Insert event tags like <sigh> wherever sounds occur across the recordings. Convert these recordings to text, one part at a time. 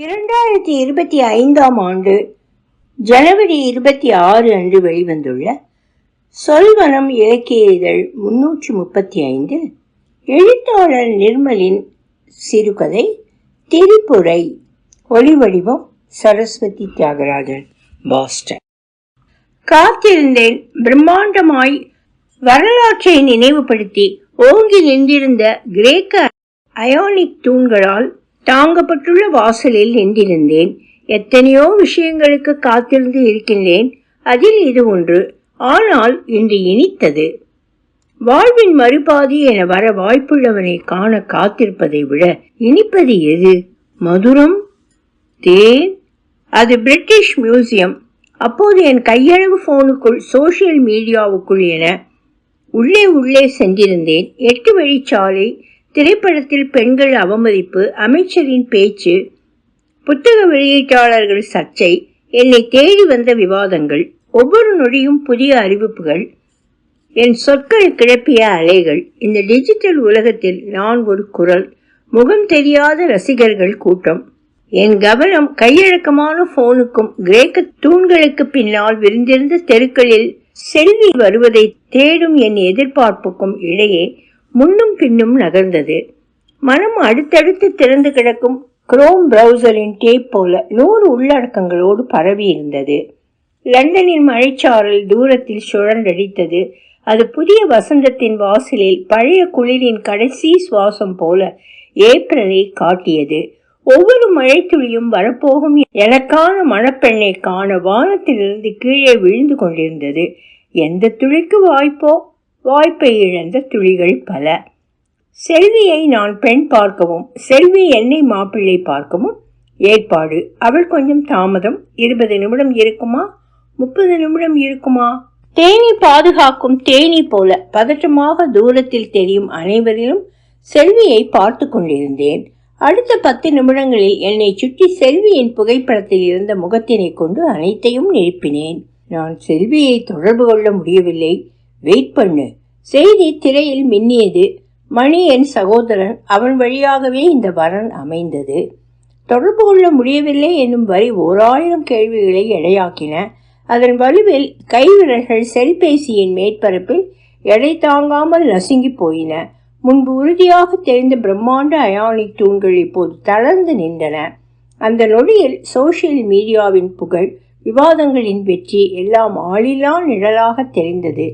இரண்டாயிரத்தி இருபத்தி ஐந்தாம் ஆண்டு ஜனவரி இருபத்தி ஆறு அன்று வெளிவந்துள்ள சொல்வனம் இலக்கிய இதழ் முன்னூற்றி முப்பத்தி ஐந்தில் எழுத்தாளர் நிர்மலின் சிறுகதை திரிபுரை ஒளிவடிவம் சரஸ்வதி தியாகராஜன். பாஸ்டன் காத்திருந்தேன் பிரம்மாண்டமாய் வரலாற்றை நினைவுபடுத்தி ஓங்கி நின்றிருந்த கிரேக்க அயோனிக் தூண்களால் தாங்கப்பட்டுள்ள வாசலில் நின்றிருந்தேன். எத்தனையோ விஷயங்களுக்கு காத்திருந்து இருக்கின்றேன். அதில் இது ஒன்று. ஆனால் இன்று இனித்தது. வாழ்வின் மறுபாதி என வர வாய்ப்புள்ளவனை காண காத்திருப்பதை விட இனிப்பது எது? மதுரம்? தேன்? அது பிரிட்டிஷ் மியூசியம். அப்போது என் கையளவு போனுக்குள் சோசியல் மீடியாவுக்குள் என உள்ளே உள்ளே சென்றிருந்தேன். எட்டு வழிச்சாலை திரைப்படத்தில் பெண்கள் அவமதிப்பு அமைச்சரின் பேச்சு புத்தக வெளியீட்டாளர்கள் சர்ச்சை என்னை தேடி வந்த விவாதங்கள் ஒவ்வொரு நொடியும் புதிய அறிவிப்புகள் என் சொற்கள் கிளப்பிய அலைகள் இந்த டிஜிட்டல் உலகத்தில் நான் ஒரு குரல் முகம் தெரியாத ரசிகர்கள் கூட்டம். என் கவனம் கையழக்கமான போனுக்கும் கிரேக்க தூண்களுக்கு பின்னால் விரிந்திருந்த தெருக்களில் செல்வி வருவதை தேடும் என் எதிர்பார்ப்புக்கும் இடையே முன்னும் பின்னும் நகர்ந்தது. மனம் அடுத்தடுத்து திறந்து கிடக்கும் குரோம் பிரவுசரின் டேப் போல நூறு உள்ளடக்கங்களோடு பரவி இருந்தது. லண்டனின் மழைச்சாரல் தூரத்தில் சுழன்றடித்தது. அது புதிய வசந்தத்தின் வாசலில் பழைய குளிரின் கடைசி சுவாசம் போல ஏப்ரலை காட்டியது. ஒவ்வொரு மழைத்துளியும் வரப்போகும் எனக்கான மணப்பெண்ணை காண வானத்திலிருந்து கீழே விழுந்து கொண்டிருந்தது. எந்த துளிக்கு வாய்ப்போ வாய்ப்பை இழந்த துளிகள் பல. செல்வியை நான் பெண் பார்க்கவும் செல்வி என்னை மாப்பிள்ளை பார்க்கவும் ஏற்பாடு. அவள் கொஞ்சம் தாமதம். இருபது நிமிடம் இருக்குமா? முப்பது நிமிடம் இருக்குமா? தேனி பாதுகாக்கும் தேனி போல பதற்றமாக தூரத்தில் தெரியும் அனைவரிலும் செல்வியை பார்த்து கொண்டிருந்தேன். அடுத்த பத்து நிமிடங்களில் என்னை சுற்றி செல்வியின் புகைப்படத்தில் இருந்த முகத்தினை கொண்டு அனைத்தையும் நிரப்பினேன் நான் செல்வியை தொடர்பு கொள்ள முடியவில்லை. வெயிட் பண்ணு. செய்தி திரையில் மின்னியது மணி என் சகோதரன் அவன் வழியாகவே இந்த வரன் அமைந்தது. தொடர்பு கொள்ள முடியவில்லை என்னும் வரி ஓராயிரம் கேள்விகளை எடையாக்கின. அதன் வலுவில் கைவிரல்கள் செல்பேசியின் மேற்பரப்பில் எடை தாங்காமல் நசுங்கி போயின. முன்பு உறுதியாக தெரிந்த பிரம்மாண்ட அயானிக் தூண்கள் இப்போது தளர்ந்து நின்றன. அந்த நொடியில் சோசியல் மீடியாவின் புகழ் விவாதங்களின் வெற்றி எல்லாம் ஆளில்லா நிழலாக தெரிந்தது.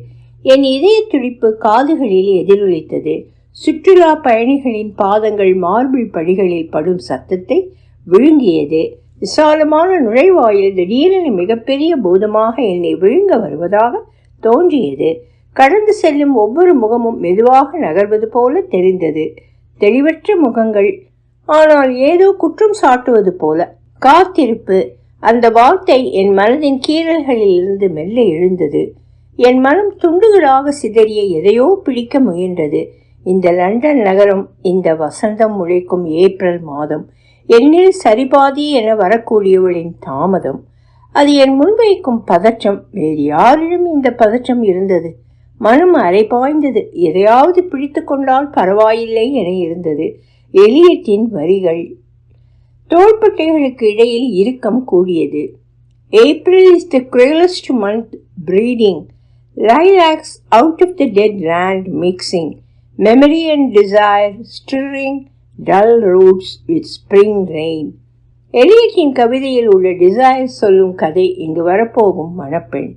என் இதய துடிப்பு காதுகளில் எதிரொலித்தது. சுற்றுலா பயணிகளின் பாதங்கள் மார்பிள் படிகளில் படும் சத்தத்தை விழுங்கியது. விசாலமான நுழைவாயில் திடீரென மிகப்பெரிய பூதமாக என்னை விழுங்க வருவதாக தோன்றியது. கடந்து செல்லும் ஒவ்வொரு முகமும் மெதுவாக நகர்வது போல தெரிந்தது. தெளிவற்ற முகங்கள் ஆனால் ஏதோ குற்றம் சாட்டுவது போல. காத்திருப்பு அந்த வார்த்தை என் மனதின் கீறல்களில் இருந்து மெல்ல எழுந்தது. என் மனம் துண்டுகளாக சிதறிய எதையோ பிடிக்க முயன்றது. இந்த லண்டன் நகரம் இந்த வசந்தம் முளைக்கும் ஏப்ரல் மாதம் என்னில் சரிபாதி என வரக்கூடியவளின் தாமதம். அது என் முன்வைக்கும் பதற்றம் வேறு யாரிடம் இந்த பதற்றம் இருந்தது. மனம் அரைபாய்ந்தது எதையாவது பிடித்து கொண்டால் பரவாயில்லை என இருந்தது. எலியத்தின் வரிகள் தோள்பட்டைகளுக்கு இடையில் இறுக்கம் கூடியது. April is the cruellest month breeding lilacs out of the dead land mixing, memory and desire stirring dull roots with spring rain. எலியட்டின் கவிதையில் உள்ள டிசைர் சொல்லும் கதை இங்கு வரப்போகும் மணப்பெண்.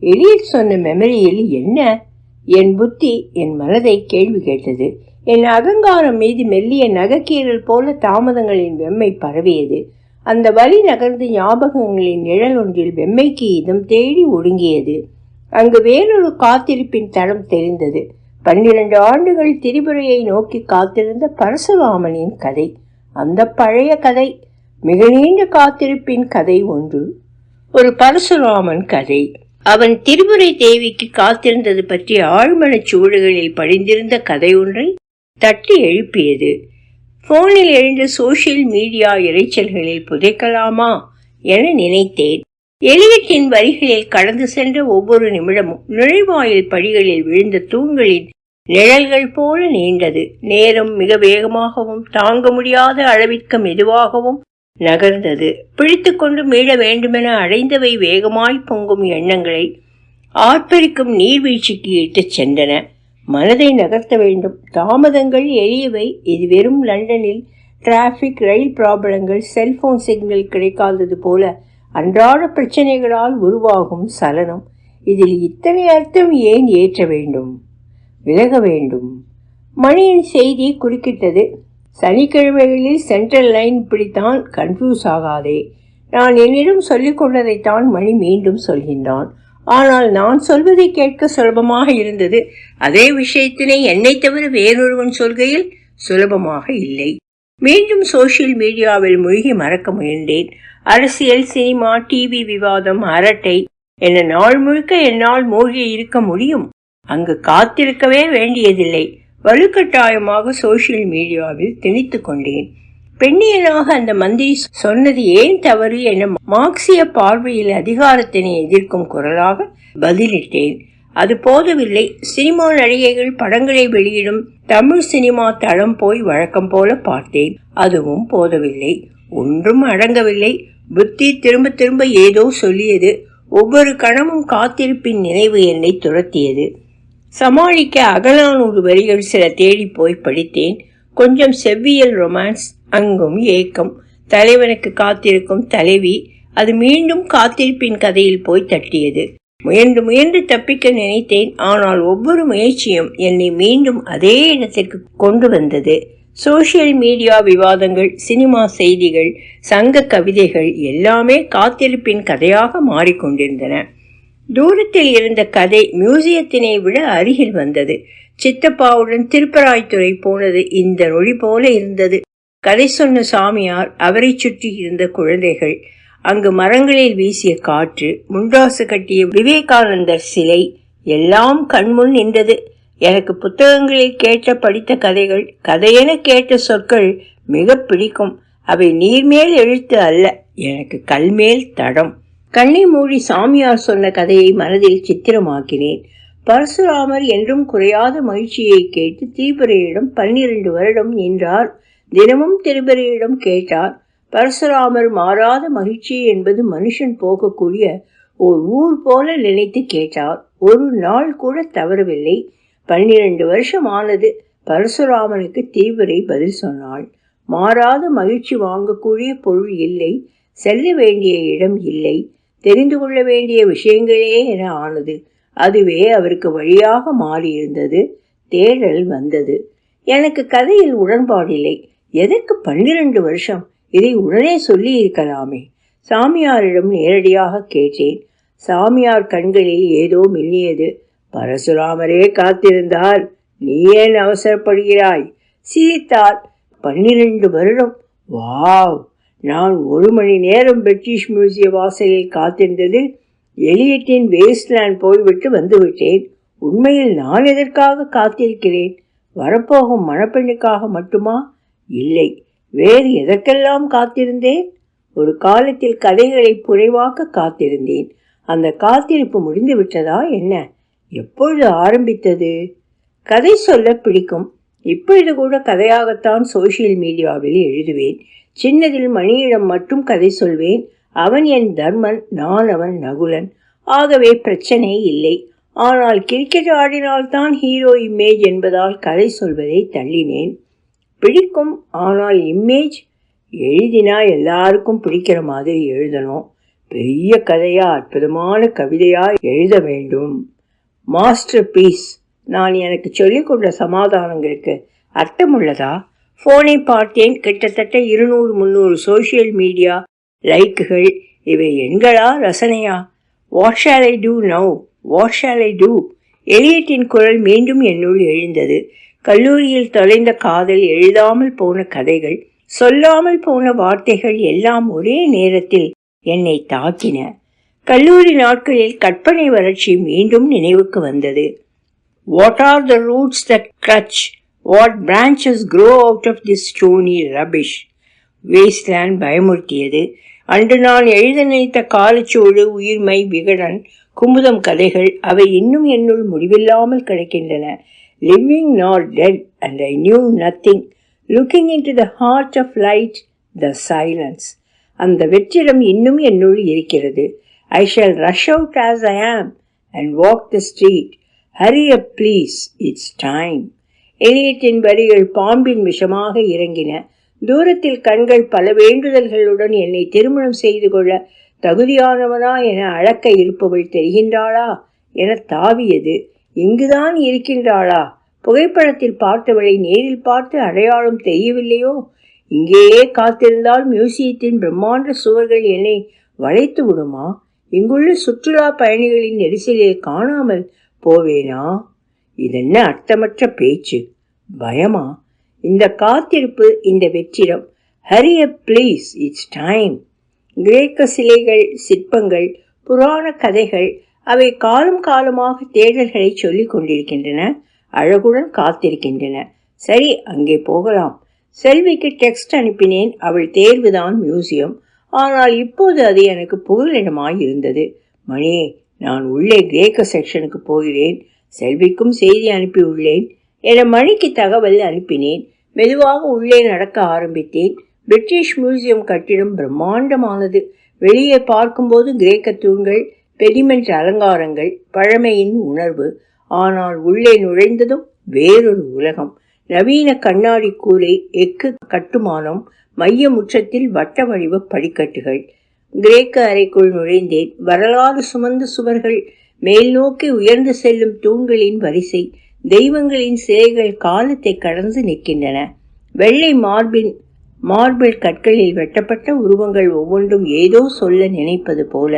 எலியட் சொன்ன மெமரியில் என்ன? என் புத்தி என் மனதை கேள்வி கேட்டது. என் அகங்காரம் மீது மெல்லிய நகைக்கீரல் போல தாமதங்களின் வெம்மை பரவியது. அந்த வழி நகர்ந்து ஞாபகங்களின் நிழல் ஒன்றில் வெம்மைக்கு இதம் தேடி ஒடுங்கியது. அங்கு வேறொரு காத்திருப்பின் தளம் தெரிந்தது. பன்னிரண்டு ஆண்டுகள் திரிபுரையை நோக்கி காத்திருந்த பரசுராமனின் கதை. அந்த பழைய கதை மிக நீண்ட காத்திருப்பின் கதை ஒன்று. ஒரு பரசுராமன் கதை. அவன் திரிபுரை தேவிக்கு காத்திருந்தது பற்றி ஆழ்மனச் சூடுகளில் படிந்திருந்த கதை ஒன்றை தட்டி எழுப்பியது. போனில் எழுந்த சோசியல் மீடியா இறைச்சல்களில் புதைக்கலாமா என நினைத்தேன். எலியட்டின் வரிகளில் கடந்து சென்ற ஒவ்வொரு நிமிடமும் நுழைவாயில் படிகளில் விழுந்த தூண்களின் நிழல்கள் போல நீண்டது. நேரம் மிக வேகமாகவும் தாங்க முடியாத அளவிற்கு மெதுவாகவும் நகர்ந்தது. பிழித்து கொண்டு மீள வேண்டுமென அடைந்தவை வேகமாய் பொங்கும் எண்ணங்களை ஆர்ப்பரிக்கும் நீர்வீழ்ச்சிக்கு இட்டுச் சென்றன. மனதை நகர்த்த வேண்டும். தாமதங்கள் எளியவை. இது வெறும் லண்டனில் டிராஃபிக் ரயில் ப்ராப்ளங்கள் செல்போன் சிக்னல் கிடைக்காதது போல அன்றாட பிரச்சனைகளால் உருவாகும் சலனம். இதில் இத்தனை அர்த்தம் ஏன் ஏற்ற வேண்டும்? விலக வேண்டும். மணியின் செய்தி குறுக்கிட்டது. சனிக்கிழமைகளில் சென்ட்ரல் லைன் இப்படித்தான் கன்ஃபியூஸ் ஆகாதே. நான் என்னிடம் சொல்லிக் கொண்டதைத்தான் மணி மீண்டும் சொல்கின்றான். ஆனால் நான் சொல்வதை கேட்க சுலபமாக இருந்தது. அதே விஷயத்தினை என்னை தவிர வேறொருவன் சொல்கையில் சுலபமாக இல்லை. மீண்டும் சோசியல் மீடியாவில் மூழ்கி மறக்க முயன்றேன். அரசியல் சினிமா டிவி விவாதம் அரட்டை. என நாள் முழுக்க என்னால் மூழ்கி இருக்க முடியும்? அங்கு காத்திருக்கவே வேண்டியதில்லை. வலுக்கட்டாயமாக சோசியல் மீடியாவில் திணித்து கொண்டேன். பெண்ணியனாக அந்த மந்திரி சொன்னது ஏன் தவறு என மார்க்சிய பார்வையில் அதிகாரத்தினை எதிர்க்கும் குரலாக பதிலிட்டேன். அது போதவில்லை. சினிமா நடிகைகள் படங்களை வெளியிடும் தமிழ் சினிமா தளம் போய் வழக்கம் போல பார்த்தேன். அதுவும் போதவில்லை. ஒன்றும் அடங்கவில்லை. புத்தி திரும்ப திரும்ப ஏதோ சொல்லியது. ஒவ்வொரு கணமும் காத்திருப்பின் நினைவு என்னை துரத்தியது. சமாளிக்க அகலானூறு வரிகள் சில தேடி போய் படித்தேன். கொஞ்சம் செவ்வியல் ரொமான்ஸ் அங்கும் ஏக்கம். தலைவனுக்கு காத்திருக்கும் தலைவி அது மீண்டும் காத்திருப்பின் கதையில் போய் தட்டியது. முயன்று முயன்று தப்பிக்க நினைத்தேன் ஆனால் ஒவ்வொரு முயற்சியும் என்னை மீண்டும் அதே இடத்திற்கு கொண்டு வந்தது. சோசியல் மீடியா விவாதங்கள் சினிமா செய்திகள் சங்க கவிதைகள் எல்லாமே காத்திருப்பின் கதையாக மாறிக்கொண்டிருந்தன. தூரத்தில் இருந்த கதை மியூசியத்தினை விட அருகில் வந்தது. சித்தப்பாவுடன் திருப்பராய்த்துறை போனது இந்த நொழி போல இருந்தது. கதை சொன்ன சாமியார் அவரை சுற்றி இருந்த குழந்தைகள் அங்கு மரங்களில் வீசிய காற்று முண்டாசு கட்டிய விவேகானந்தர் சிலை எல்லாம் கண்முன் நின்றது. எனக்கு புத்தகங்களில் கேட்ட படித்த கதைகள் கதையென கேட்ட சொற்கள் மிக பிடிக்கும். அவை நீர்மேல் எழுத்து அல்ல எனக்கு கல்மேல் தடம். கண்ணை மூடி சாமியார் சொன்ன கதையை மனதில் சித்திரமாக்கினேன். பரசுராமர் என்றும் குறையாத மகிழ்ச்சியை கேட்டு தீபரையிடம் பன்னிரண்டு வருடம் நின்றார். தினமும் திருபரையிடம் கேட்டார் பரசுராமர் மாறாத மகிழ்ச்சி என்பது மனுஷன் போகக்கூடிய ஓர் ஊர் போல நினைத்து கேட்டார். ஒரு நாள் கூட தவறவில்லை. பன்னிரண்டு வருஷம் ஆனது பரசுராமனுக்கு தீவிரை பதில் சொன்னாள். மாறாத மகிழ்ச்சி வாங்கக்கூடிய பொருள் இல்லை செல்ல வேண்டிய இடம் இல்லை தெரிந்து கொள்ள வேண்டிய விஷயங்களே என ஆனது. அதுவே அவருக்கு வழியாக மாறியிருந்தது தேடல் வந்தது. எனக்கு கதையில் உடன்பாடில்லை. எதற்கு பன்னிரண்டு வருஷம்? இதை உடனே சொல்லி இருக்கலாமே சாமியாரிடம் நேரடியாக கேட்டேன். சாமியார் கண்களில் ஏதோ மின்னியது. பரசுராமரே காத்திருந்தால் நீ ஏன் அவசரப்படுகிறாய்? சிரித்தால் பன்னிரண்டு வருடம். வாவ்! நான் ஒரு மணி நேரம் பிரிட்டிஷ் மியூசிய வாசலில் காத்திருந்தது எலியட்டின் வேஸ்ட்லேண்ட் போய்விட்டு வந்துவிட்டேன். உண்மையில் நான் எதற்காக காத்திருக்கிறேன்? வரப்போகும் மணப்பெண்ணுக்காக மட்டுமா? இல்லை. வேறு எதற்கெல்லாம் காத்திருந்தேன்? ஒரு காலத்தில் கதைகளை புனைவாக்க காத்திருந்தேன். அந்த காத்திருப்பு முடிந்து விட்டதா என்ன? எப்பொழுது ஆரம்பித்தது? கதை சொல்ல பிடிக்கும். இப்பொழுது கூட கதையாகத்தான் சோசியல் மீடியாவில் எழுதுவேன். சின்னதில் மணியிடம் மட்டும் கதை சொல்வேன். அவன் என் தர்மன் நான் அவன் நகுலன். ஆகவே பிரச்சனை இல்லை. ஆனால் கிரிக்கெட் ஆடினால்தான் ஹீரோ இமேஜ் என்பதால் கதை சொல்வதை தள்ளினேன். பிடிக்கும் ஆனால் இமேஜ் எழுதினா எல்லாருக்கும் பிடிக்கிற மாதிரி எழுதணும். பெரிய கதையா அற்புதமான கவிதையா எழுத வேண்டும். மாஸ்டர் பீஸ் நான் எனக்கு சொல்லிக் கொண்ட சமாதானங்களுக்கு அர்த்தமுள்ளதா? ஃபோனை பார்த்தேன். கிட்டத்தட்ட இருநூறு முந்நூறு சோஷியல் மீடியா லைக்குகள். இவை எண்களா? ரசனையா? What shall I do now what shall I do எலியட்டின் குரல் மீண்டும் என்னுள் எழுந்தது. கல்லூரியில் தொலைந்த காதல் எழுதாமல் போன கதைகள் சொல்லாமல் போன வார்த்தைகள் எல்லாம் ஒரே நேரத்தில் என்னை தாக்கின. கல்லூரி நாட்களில் கற்பனை வறட்சி மீண்டும் நினைவுக்கு வந்தது. What are the roots that clutch what branches grow out of the stony rubbish wasteland பயமுறுத்தியது. அன்று நான் எழுத நினைத்த காலச்சோடு உயிர்மை விகடன் குமுதம் கதைகள் அவை இன்னும் என்னுள் முடிவில்லாமல் கிடைக்கின்றன. Living not dead and I knew nothing looking into the heart of light the silence அந்த வெற்றிடம் இன்னும் என்னுள் இருக்கிறது. I shall rush out as I am and walk the street hurry please it's time எலியட்டின் வரிகள் பாம்பின் விஷமாக இறங்கின. தூரத்தில் கண்கள் பல வேண்டுதல்களுடன் என்னை திருமணம் செய்து கொள்ள தகுதியானவனா என அழக்க இருப்பவள் தெரிகின்றாளா என தாவியது. இங்குதான் இருக்கின்றாளா? புகைப்படத்தில் பார்த்தவளை நேரில் பார்த்து அடையாளம் தெரியவில்லையோ? இங்கேயே காத்திருந்தால் மியூசியத்தின் பிரம்மாண்ட சுவர்கள் என்னை வளைத்து விடுமா? இங்குள்ள சுற்றுலா பயணிகளின் நெரிசலில் காணாமல் போவேனா? இதென்ன அர்த்தமற்ற பேச்சு? பயமா? இந்த காத்திருப்பு இந்த வெற்றிடம். Hurry up please it's time கிரேக்க சிலைகள் சிற்பங்கள் புராண கதைகள் அவை காலம் காலமாக தேடல்களை சொல்லிக் கொண்டிருக்கின்றன அழகுடன் காத்திருக்கின்றன. சரி அங்கே போகலாம். செல்விக்கு டெக்ஸ்ட் அனுப்பினேன். அவள் தேர்வுதான் மியூசியம் ஆனால் இப்போது அது எனக்கு புகலிடமாய் இருந்தது. மணி நான் உள்ளே கிரேக்க செக்ஷனுக்கு போகிறேன். செல்விக்கும் செய்தி அனுப்பியுள்ளேன். என மணிக்கு தகவல் அனுப்பினேன். மெதுவாக உள்ளே நடக்க ஆரம்பித்தேன். பிரிட்டிஷ் மியூசியம் கட்டிடம் பிரம்மாண்டமானது. வெளியே பார்க்கும்போது கிரேக்க தூண்கள் பெடிமெண்ட் அலங்காரங்கள் பழமையின் உணர்வு. ஆனால் உள்ளே நுழைந்ததும் வேறொரு உலகம். நவீன கண்ணாடி கூரை எக்கு கட்டுமானம் மைய முற்றத்தில் வட்ட வடிவ படிக்கட்டுகள். கிரேக்க அறைக்குள் நுழைந்தேன். வரலாறு சுமந்த சுவர்கள் மேல் நோக்கி உயர்ந்து செல்லும் தூண்களின் வரிசை தெய்வங்களின் சிலைகள் காலத்தை கடந்து நிற்கின்றன. வெள்ளை மார்பின் மார்பிள் கற்களில் வெட்டப்பட்ட உருவங்கள் ஒவ்வொன்றும் ஏதோ சொல்ல நினைப்பது போல.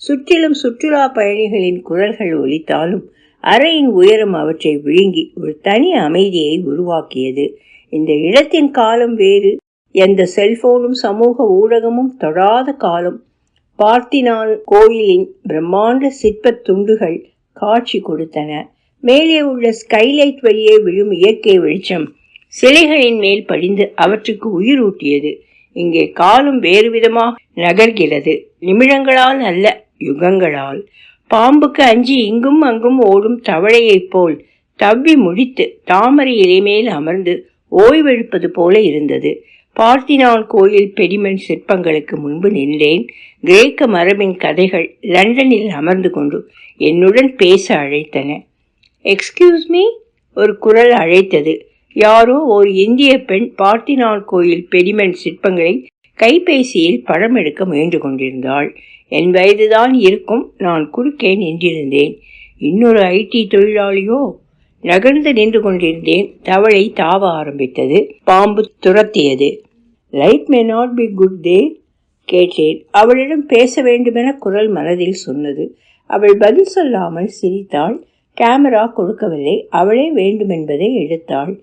சுற்றிலும் சுற்றுலா பயணிகளின் குரல்கள் ஒலித்தாலும் அறையின் உயரம் அவற்றை விழுங்கி ஒரு தனி அமைதியை உருவாக்கியது. இந்த இடத்தின் காலம் வேறு. எந்த செல்போனும் சமூக ஊடகமும் தொடாத காலம். பார்த்தினான் கோயிலின் பிரம்மாண்ட சிற்பத் துண்டுகள் காட்சி கொடுத்தன. மேலே உள்ள ஸ்கைலைட் வழியே விழும் இயற்கை வெளிச்சம் சிலைகளின் மேல் படிந்து அவற்றுக்கு உயிரூட்டியது. இங்கே காலம் வேறு விதமாக நகர்கிறது. நிமிடங்களால் அல்ல யுகங்களால். பாம்புக்கு அஞ்சி இங்கும் அங்கும் ஓடும் தவளையைப் போல் தவ்வி முடித்து தாமரை இலைமேல் அமர்ந்து ஓய்வெழுப்பது போல இருந்தது. பார்த்தினான் கோயில் பெடிமன் சிற்பங்களுக்கு முன்பு நின்றேன். கிரேக்க மரபின் கதைகள் லண்டனில் அமர்ந்து கொண்டு என்னுடன் பேச அழைத்தன. எக்ஸ்கியூஸ் மீ ஒரு குரல் அழைத்தது. யாரோ ஒரு இந்திய பெண் பார்த்தினான் கோயில் பெடிமன் சிற்பங்களை கைபேசியில் படம் எடுக்க முயன்று கொண்டிருந்தாள். என் வயதுதான் இருக்கும் நான் குறுக்கே நின்றிருந்தேன். இன்னொரு ஐடி தொழிலாளியோ நகர்ந்து நின்று கொண்டிருந்தேன். தவளை தாவ ஆரம்பித்தது. பாம்பு துரத்தியது. Light may not be good day கேட்டேன். அவளிடம் பேச வேண்டுமென குரல் மனதில் சொன்னது. அவள் பதில் சொல்லாமல் சிரித்தாள். கேமரா கொடுக்கவில்லை. அவளே வேண்டுமென்பதை எடுத்தாள்.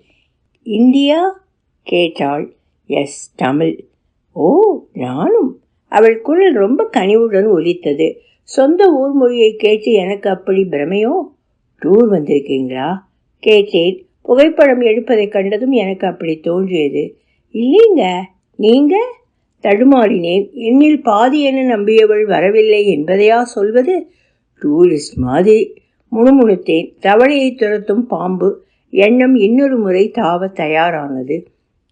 இந்தியா? கேட்டாள். எஸ் தமிழ். ஓ நானும் அவள் குரல் ரொம்ப கனிவுடன் ஒலித்தது. சொந்த ஊர் மொழியை கேட்டு எனக்கு அப்படி பிரமையோ? டூர் வந்திருக்கீங்களா? கேட்டேன். புகைப்படம் எடுப்பதை கண்டதும் எனக்கு அப்படி தோன்றியது. இல்லைங்க. நீங்க? தடுமாறினேன். என்னில் பாதி என நம்பியவள் வரவில்லை என்பதையா சொல்வது? டூரிஸ்ட் மாதிரி. முணுமுணுத்தேன். தவளையை துரத்தும் பாம்பு. எண்ணம் இன்னொரு முறை தாவ தயாரானது.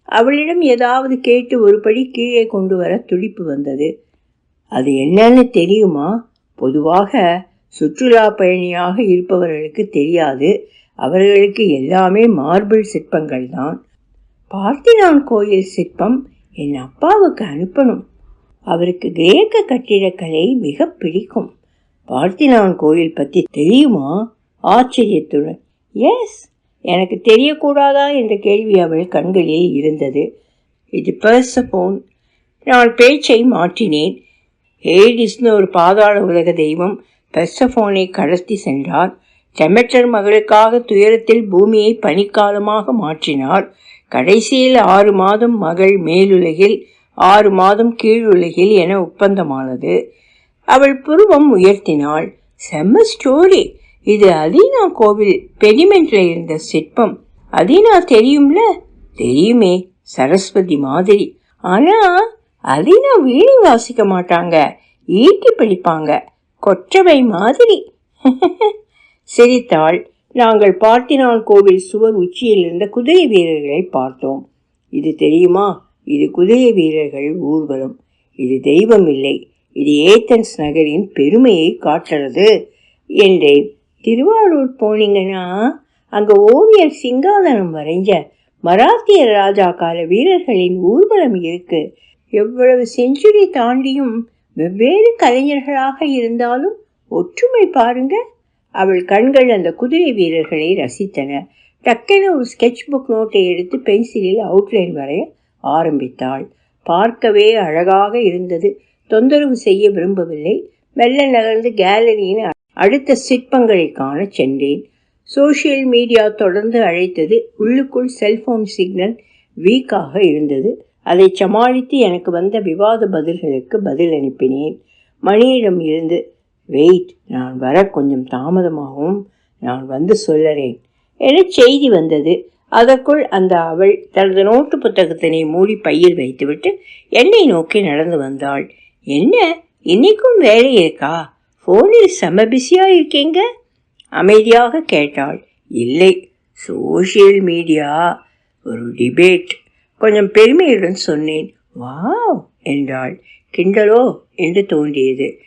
அவளிடம் ஏதாவது கேட்டு ஒருபடி கீழே கொண்டு வர துடிப்பு வந்தது. அது என்னன்னு தெரியுமா? பொதுவாக சுற்றுலா பயணியாக இருப்பவர்களுக்கு தெரியாது. அவர்களுக்கு எல்லாமே மார்பிள் சிற்பங்கள் தான். பார்த்தினான் கோயில் சிற்பம் என் அப்பாவுக்கு அனுப்பணும். அவருக்கு கிரேக்க கட்டிடக்கலை மிக பிடிக்கும். பார்த்தினான் கோயில் பற்றி தெரியுமா? ஆச்சரியத்துடன். எஸ் எனக்கு தெரியக்கூடாதா என்ற கேள்வி அவள் கண்களில் இருந்தது. இது பெர்சபோன் நான் பேச்சை மாற்றினேன். ஹேடிஸ்னு ஒரு பாதாள உலக தெய்வம் பெர்சபோனை கடத்தி சென்றார். செமெட்டர் மகளுக்காக துயரத்தில் பூமியை பனிக்காலமாக மாற்றினார். கடைசியில் ஆறு மாதம் மகள் மேலுலகில் ஆறு மாதம் கீழுலகில் என ஒப்பந்தமானது. அவள் புருவம் உயர்த்தினாள். செம்ம ஸ்டோரி இது அதீனா கோவில் பெடிமெண்ட்ல இருந்த சிற்பம். அதீனா தெரியும்ல? தெரியுமே சரஸ்வதி மாதிரி. ஆனா அதீனா வீணை வாசிக்க மாட்டாங்க. ஈட்டி பிடிப்பாங்க கொற்றவை மாதிரி. <laughs> சிரித்தாள் நாங்கள் பார்த்தினான் கோவில் சுவர் உச்சியில் இருந்த குதிரை வீரர்களை பார்த்தோம். இது தெரியுமா? இது குதிரை வீரர்கள் ஊர்வலம். இது தெய்வம் இல்லை. இது ஏத்தன்ஸ் நகரின் பெருமையை காட்டுறது என்றேன். திருவாரூர் போனீங்கன்னா அங்கே ஓவியர் சிங்காதனம் வரைஞ்ச மராத்திய ராஜா கால வீரர்களின் ஊர்வலம் இருக்கு. எவ்வளவு செஞ்சுரி தாண்டியும் வெவ்வேறு கலைஞர்களாக இருந்தாலும் ஒற்றுமை பாருங்க. அவள் கண்கள் அந்த குதிரை வீரர்களை ரசித்தன. டக்கென ஒரு ஸ்கெட்ச் புக் நோட்டை எடுத்து பென்சிலில் அவுட்லைன் வரைய ஆரம்பித்தாள். பார்க்கவே அழகாக இருந்தது. தொந்தரவு செய்ய விரும்பவில்லை. மெல்ல நகர்ந்து கேலரியின் அடுத்த சிற்பங்களை காண சென்றேன். சோஷியல் மீடியா தொடர்ந்து அழைத்தது உள்ளுக்குள் செல்போன் சிக்னல் வீக்காக இருந்தது. அதை சமாளித்து எனக்கு வந்த விவாத பதில்களுக்கு பதில் அனுப்பினேன். மணியிடம் இருந்து வெயிட் நான் வர கொஞ்சம் தாமதமாகவும் நான் வந்து சொல்லறேன் என செய்தி வந்தது. அதற்குள் அந்த அவள் தனது நோட்டு புத்தகத்தினை மூடி பையில் வைத்துவிட்டு என்னை நோக்கி நடந்து வந்தாள். என்ன? இன்னைக்கும் வேலை இருக்கா? ஃபோனில் செம்ம பிஸியாக இருக்கீங்க? அமைதியாக கேட்டாள். இல்லை சோஷியல் மீடியா ஒரு டிபேட் கொஞ்சம் பெருமையுடன் சொன்னேன். வாவ்! என்றாள். கிண்டலோ என்று தோன்றியது.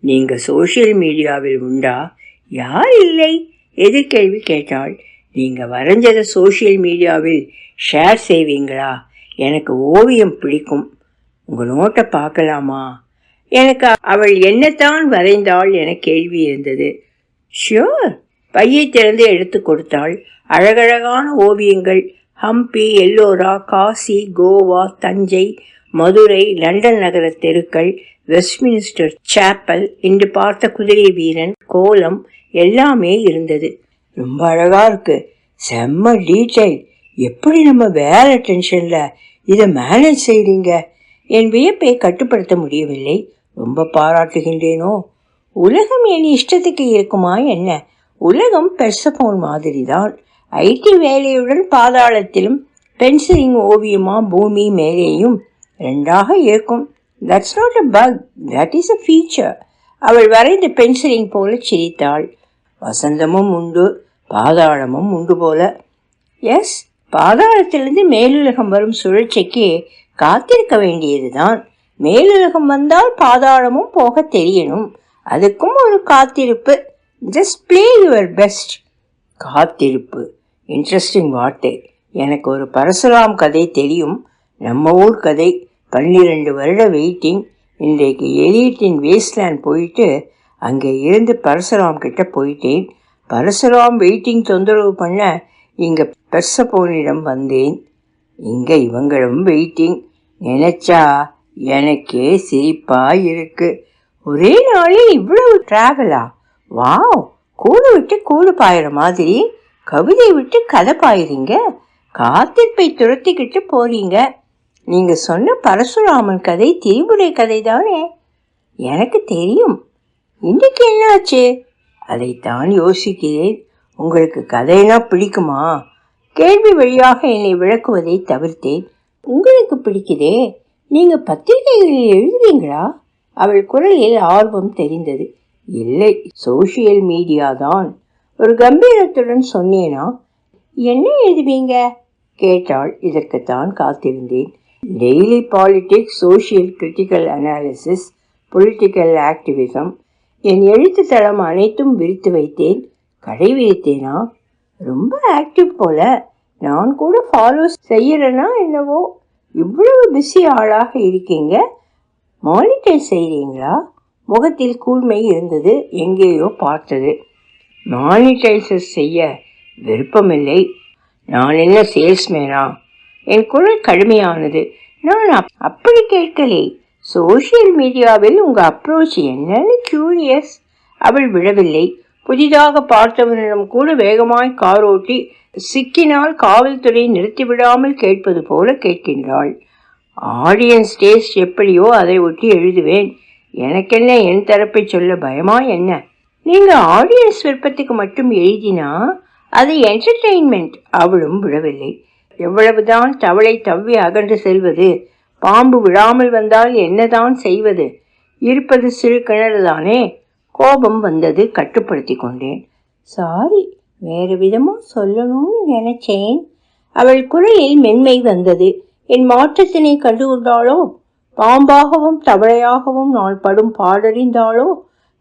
நீங்க சோஷியல் மீடியாவில் உண்டா? யார் இல்லை? எதிர்கேள்வி கேட்டாள். நீங்க வரைஞ்சதை சோஷியல் மீடியாவில் ஷேர் செய்வீங்களா? எனக்கு ஓவியம் பிடிக்கும். உங்க நோட்டை பார்க்கலாமா? எனக்கு அவள் என்னத்தான் வரைந்தாள் என கேள்வி இருந்தது. ஷியோர் பையை திறந்து எடுத்து கொடுத்தாள். அழகழகான ஓவியங்கள் ஹம்பி எல்லோரா காசி கோவா தஞ்சை மதுரை லண்டன் நகர தெருக்கள் வெஸ்ட்மினிஸ்டர் சாப்பல் இன்று பார்த்த குதிரை வீரன் கோலம் எல்லாமே இருந்தது. ரொம்ப அழகா இருக்கு. செம்ம டீட்டெயில். எப்படி நம்ம வேற டென்ஷன்ல இதை மேனேஜ் செய்றீங்க? என் வியப்பை கட்டுப்படுத்த முடியவில்லை. ரொம்ப பாராட்டுகின்றேனோ? உலகம் என் இஷ்டத்துக்கு இருக்குமா என்ன? உலகம் பெர்சபோன் மாதிரி தான் ஐடி வேலையுடன் பாதாளத்திலும் பென்சிலிங் ஓவியமா பூமி மேலேயும் ரெண்டாக இருக்கும். That's not a bug that is a feature அவள் வரைந்த பென்சிலிங் போல சிரித்தாள். வசந்தமும் உண்டு பாதாளமும் உண்டு போல. எஸ் பாதாளத்திலிருந்து மேலுலகம் வரும் சுழற்சிக்கு காத்திருக்க வேண்டியதுதான். மேலுலகம் வந்தால் பாதாளமும் போக தெரியணும். அதுக்கும் ஒரு காத்திருப்பு. ஜஸ்ட் ப்ளே யுவர் பெஸ்ட் காத்திருப்பு. இன்ட்ரெஸ்டிங் வார்த்தை. எனக்கு ஒரு பரசுராம் கதை தெரியும். நம்ம ஊர் கதை. பன்னிரெண்டு வருட வெயிட்டிங் இன்றைக்கு எலியட்டின் வேஸ்ட்லேண்ட் போயிட்டு அங்கே இருந்து பரசுராம் கிட்ட போயிட்டேன். பரசுராம் வெயிட்டிங் தொந்தரவு பண்ண இங்கே பெர்சபோனிடம் வந்தேன். இங்கே இவங்களும் வெயிட்டிங் நினைச்சா எனக்கே சிரிப்பா இருக்கு ஒரே நாளில் இவ்வளவு டிராவலா வாவ் கூடு விட்டு கூடு பாயிற மாதிரி. கவிதை விட்டு கதை பாயிறீங்க? காத்திருப்பை துரத்திக்கிட்டு போறீங்க. நீங்க சொன்ன பரசுராமன் கதை திரிபுரை கதை தானே எனக்கு தெரியும். இன்னைக்கு என்னாச்சு? அதைத்தான் யோசிக்கிறேன். உங்களுக்கு கதைனா பிடிக்குமா? கேள்வி வழியாக என்னை விளக்குவதை தவிர்த்தேன். உங்களுக்கு பிடிக்குதே? நீங்க பத்திரிகைகளில் எழுதுவீங்களா? அவள் குரலில் ஆர்வம் தெரிந்தது. இல்லை சோஷியல் மீடியா தான். ஒரு கம்பீரத்துடன் சொன்னேனா? என்ன எழுதுவீங்க? கேட்டாள். இதற்குத்தான் காத்திருந்தேன். Daily politics social critical analysis political activism என் எழுத்து தளம் அனைத்தும் விரித்து வைத்தேன். கடை விரித்தேனா? ரொம்ப ஆக்டிவ் போல. நான் கூட ஃபாலோ செய்யறேனா என்னவோ? இவ்வளவு பிஸி ஆளாக இருக்கீங்க? மானிட்டர் செய்கிறீங்களா முகத்தில் கூர்மை இருந்தது எங்கேயோ பார்த்தது. மானிட்டைசர் செய்ய விருப்பமில்லை. நான் என்ன சேல்ஸ்மேனா என் குரல் கடுமையானது. நான் அப்- அப்படி கேட்கலே. சோஷியல் மீடியாவில் உங்கள் அப்ரோச் என்னன்னு கியூரியஸ் அவள் விழவில்லை. புதிதாக பார்த்தவனிடம் கூட வேகமாய் கார் ஓட்டி சிக்கினால் காவல்துறை நிறுத்திவிடாமல் கேட்பது போல கேட்கின்றாள். ஆடியன்ஸ் டேஸ்ட் எப்படியோ அதை ஒட்டி எழுதுவேன். எனக்கென்ன என் தரப்பை சொல்ல பயமா என்ன? நீங்க ஆடியன்ஸ் விருப்பத்துக்கு மட்டும் எழுதினா அது என்டர்டெயின்மெண்ட் அவளும் விடவில்லை. எவ்வளவுதான் தவளை தவ்வி அகன்று செல்வது பாம்பு விழாமல் வந்தால் என்னதான் செய்வது? இருப்பது சிறு கிணறுதானே. கோபம் வந்தது கட்டுப்படுத்தி கொண்டேன் சாரி வேறு விதமாக சொல்லணும்னு நினைச்சேன். அவள் குரலில் மென்மை வந்தது. என் மாற்றத்தினை கண்டுகொண்டாளோ பாம்பாகவும் தவளையாகவும் நான் படும் பாடறிந்தாளோ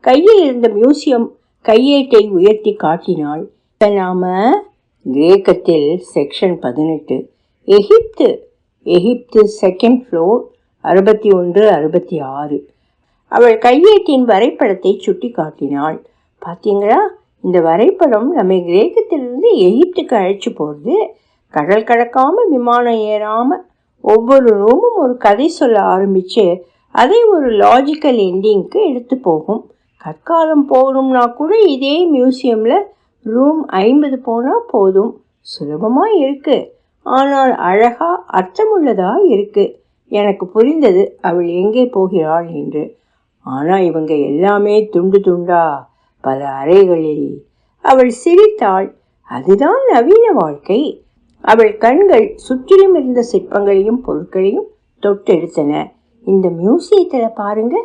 கையில் இருந்த மியூசியம் கையேட்டை உயர்த்தி காட்டினாள். இப்ப நாம கிரேக்கத்தில் செக்ஷன் பதினெட்டு. எகிப்து. எகிப்து செகண்ட் ஃப்ளோர் அறுபத்தி ஒன்று அறுபத்தி ஆறு. அவள் கையேட்டின் வரைபடத்தை சுட்டி காட்டினாள் பார்த்தீங்களா இந்த வரைபடம் நம்மை கிரேக்கத்திலிருந்து எகிப்துக்கு அழைச்சி போகிறது கடல் கடக்காம விமானம் ஏறாம ஒவ்வொரு ரூமும் ஒரு கதை சொல்ல ஆரம்பிச்சு அதை ஒரு லாஜிக்கல் எண்டிங்க்கு எடுத்து போகும். கற்காலம் போகணும்னா கூட இதே மியூசியம்ல ரூம் ஐம்பது போனால் போதும். சுலபமாக இருக்கு. ஆனால் அழகா அர்த்தமுள்ளதா இருக்கு. எனக்கு புரிந்தது அவள் எங்கே போகிறாள் என்று. ஆனால் இவங்க எல்லாமே துண்டு துண்டா பல அறைகளில் அவள் சிரித்தாள். அதுதான் நவீன வாழ்க்கை. அவள் கண்கள் சுற்றிலும் இருந்த சிற்பங்களையும் பொருட்களையும் தொட்டெடுத்தன. இந்த மியூசியத்தில் பாருங்க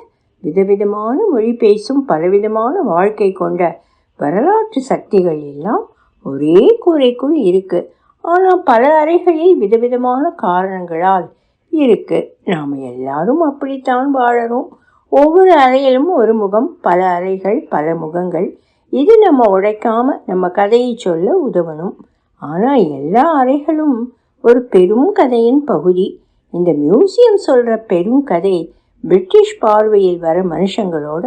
விதவிதமான மொழி பேசும் பலவிதமான வாழ்க்கை கொண்ட வரலாற்று சக்திகள் எல்லாம் ஒரே கூரைக்குள் இருக்கு. ஆனால் பல அறைகளில் விதவிதமான காரணங்களால் இருக்கு. நாம் எல்லாரும் அப்படித்தான் வாழறோம். ஒவ்வொரு அறையிலும் ஒரு முகம் பல அறைகள் பல முகங்கள். இது நம்ம உடைக்காம நம்ம கதையை சொல்ல உதவணும். ஆனால் எல்லா அறைகளும் ஒரு பெரும் கதையின் பகுதி. இந்த மியூசியம் சொல்கிற பெரும் கதை பிரிட்டிஷ் பார்வையில் வர மனுஷங்களோட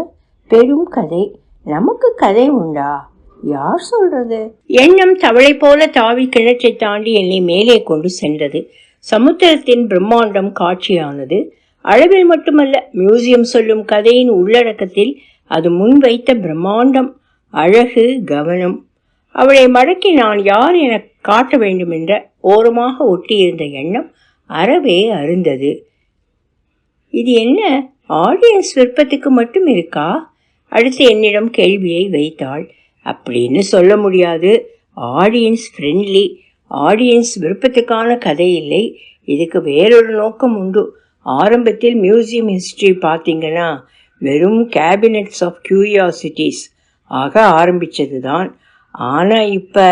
பெரும் கதை. நமக்கு கதை உண்டா? யார் சொல்றது? எண்ணம் தவளை போல தாவி கிணற்றை தாண்டி என்னை மேலே கொண்டு சென்றது. சமுத்திரத்தின் பிரம்மாண்டம் காட்சியானது. அளவில் மட்டுமல்ல மியூசியம் சொல்லும் கதையின் உள்ளடக்கத்தில் அது முன்வைத்த பிரம்மாண்டம் அழகு கவனம். அவளை மடக்கி நான் யார் என காட்ட வேண்டும் என்ற ஓரமாக ஒட்டியிருந்த எண்ணம் அறவே அருந்தது. இது என்ன ஆடியன்ஸ் விருப்பத்துக்கு மட்டும் இருக்கா? அடுத்து என்னிடம் கேள்வியை வைத்தாள். அப்படின்னு சொல்ல முடியாது. ஆடியன்ஸ் ஃப்ரெண்ட்லி ஆடியன்ஸ் விருப்பத்துக்கான கதை இல்லை. இதுக்கு வேறொரு நோக்கம் உண்டு. ஆரம்பத்தில் மியூசியம் ஹிஸ்ட்ரி பார்த்தீங்கன்னா வெறும் கேபினட்ஸ் ஆஃப் கியூரியாசிட்டிஸ் ஆக ஆரம்பித்தது தான் ஆனால் இப்போ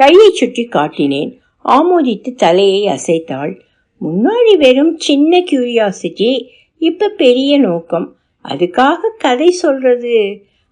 கையை சுற்றி காட்டினேன். ஆமோதித்து தலையை அசைத்தாள். முன்னாடி வெறும் சின்ன கியூரியாசிட்டி இப்போ பெரிய நோக்கம். அதுக்காக கதை சொல்கிறது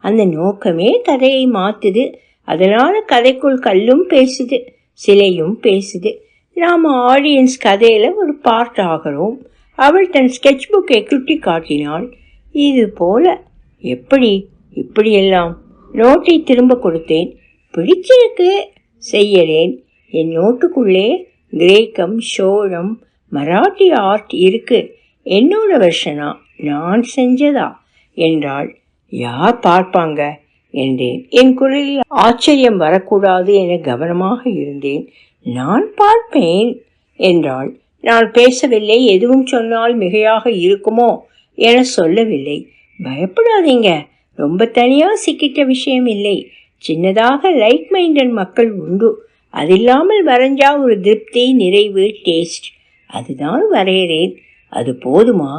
அந்த நோக்கமே கதையை மாற்றுது அதனால் கதைக்குள் கல்லும் பேசுது சிலையும் பேசுது. நாம் ஆடியன்ஸ் கதையில் ஒரு பார்ட் ஆகிறோம். அவள் தன் ஸ்கெட்ச் புக்கை சுட்டி காட்டினாள் இது போல? எப்படி? இப்படியெல்லாம்? நோட்டை திரும்ப கொடுத்தேன். பிடிச்சிருக்கு. செய்யறேன். என் நோட்டுக்குள்ளே கிரேக்கம் சோழம் மராட்டி ஆர்ட் இருக்கு. என்னோட வெர்ஷனா? நான் செஞ்சதா? என்றாள். யார் பார்ப்பாங்க? என்றேன். என் குரலில் ஆச்சரியம் வரக்கூடாது என கவனமாக இருந்தேன். நான் பார்ப்பேன். என்றாள். நான் பேசவில்லை. எதுவும் சொன்னால் மிகையாக இருக்குமோ என சொல்லவில்லை. பயப்படாதீங்க. ரொம்ப தனியா சிக்கிட்ட விஷயம் இல்லை. சின்னதாக லைட் மைண்டட் மக்கள் உண்டு. அது இல்லாமல் வரைஞ்சா ஒரு திருப்தி நிறைவு டேஸ்ட் அதுதான் வரைகிறேன் அது போதுமா?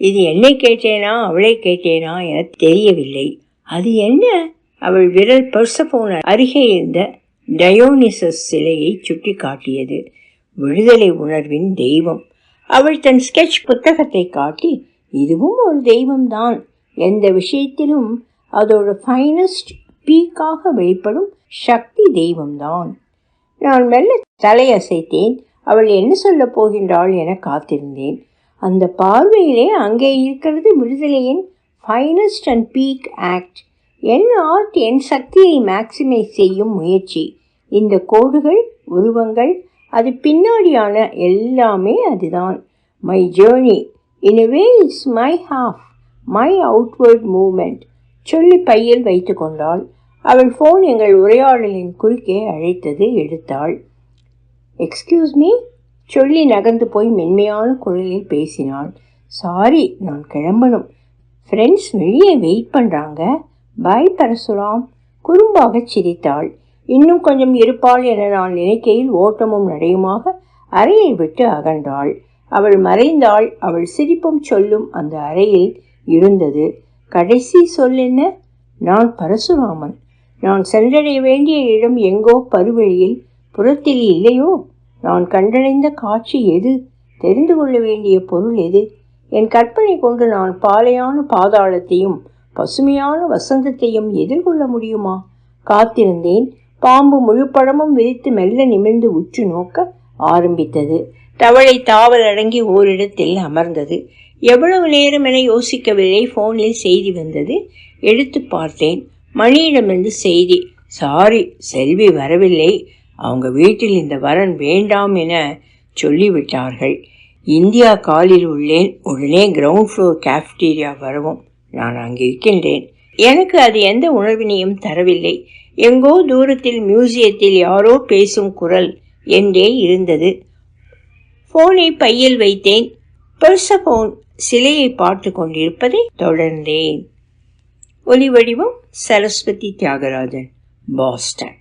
இது என்னை கேட்டேனா? அவளை கேட்டேனா? என தெரியவில்லை. அது என்ன? அவள் விரல் பெர்சபோன அருகே இருந்த டயோனிசஸ் சிலையை சுட்டி காட்டியது விடுதலை உணர்வின் தெய்வம். அவள் தன் ஸ்கெட்ச் புத்தகத்தை காட்டி இதுவும் ஒரு தெய்வம்தான். எந்த விஷயத்திலும் அதோட ஃபைனஸ்ட் பீக்காக வெளிப்படும் சக்தி தெய்வம்தான். நான் மெல்ல தலையசைத்தேன். அவள் என்ன சொல்ல போகின்றாள் என காத்திருந்தேன். அந்த பார்வையிலே அங்கே இருக்கிறது விடுதலையின் ஃபைனஸ்ட் அண்ட் பீக் ஆக்ட் என் ஆர்ட் என் சக்தியை மேக்சிமைஸ் செய்யும் முயற்சி. இந்த கோடுகள் உருவங்கள் அது பின்னாடியான எல்லாமே அதுதான். My journey in way it's my half my outward moment சொல்லி பையில் வைத்து கொண்டாள். அவள் ஃபோன் எங்கள் உரையாடலின் குறுக்கே அழைத்தது எடுத்தாள். எக்ஸ்கியூஸ் மீ சொல்லி நகர்ந்து போய் மென்மையான குரலில் பேசினாள். சாரி நான் கிளம்பணும். ஃப்ரெண்ட்ஸ் வெளியே வெயிட் பண்ணுறாங்க பாய் பரசுராம். குறும்பாக சிரித்தாள். இன்னும் கொஞ்சம் இருப்பாள் என நான் நினைக்கையில் ஓட்டமும் நடையுமாக அறையை விட்டு அகன்றாள். அவள் மறைந்தாள். அவள் சிரிப்பும் சொல்லும் அந்த அறையில் இருந்தது. கடைசி சொல் என்ன? நான் பரசுராமன். நான் சென்றடைய வேண்டிய இடம் எங்கோ பருவழியில். புறத்தில் இல்லையோ? நான் கண்டடைந்த காட்சி எது? தெரிந்து கொள்ள வேண்டிய பொருள் எது? என் கற்பனை கொண்டு நான் பாலையான பாதாளத்தையும் பசுமையான வசந்தத்தையும் எதிர்கொள்ள முடியுமா? காத்திருந்தேன். பாம்பு முழுப்படமும் விரித்து மெல்ல நிமிர்ந்து உற்று நோக்க ஆரம்பித்தது. தவளை தாவல் அடங்கி ஓரிடத்தில் அமர்ந்தது. எவ்வளவு நேரம் என யோசிக்கவில்லை. போனில் செய்தி வந்தது. எடுத்து பார்த்தேன். மணியிடமிருந்து செய்தி சாரி செல்வி வரவில்லை. அவங்க வீட்டில் இந்த வரன் வேண்டாம் என சொல்லிவிட்டார்கள். இந்தியா காலில் உள்ளேன். உடனே கிரவுண்ட் ஃப்ளோர் கேஃப்டீரியா வரவும் நான் அங்கே இருக்கின்றேன் எனக்கு அது எந்த உணர்வினையும் தரவில்லை. எங்கோ தூரத்தில் மியூசியத்தில் யாரோ பேசும் குரல் என்றே இருந்தது. போனை பையில் வைத்தேன். பெர்சபோன் சிலையை பார்த்து கொண்டிருப்பதை தொடர்ந்தேன். ஒலி வடிவம் சரஸ்வதி தியாகராஜன் பாஸ்டன்.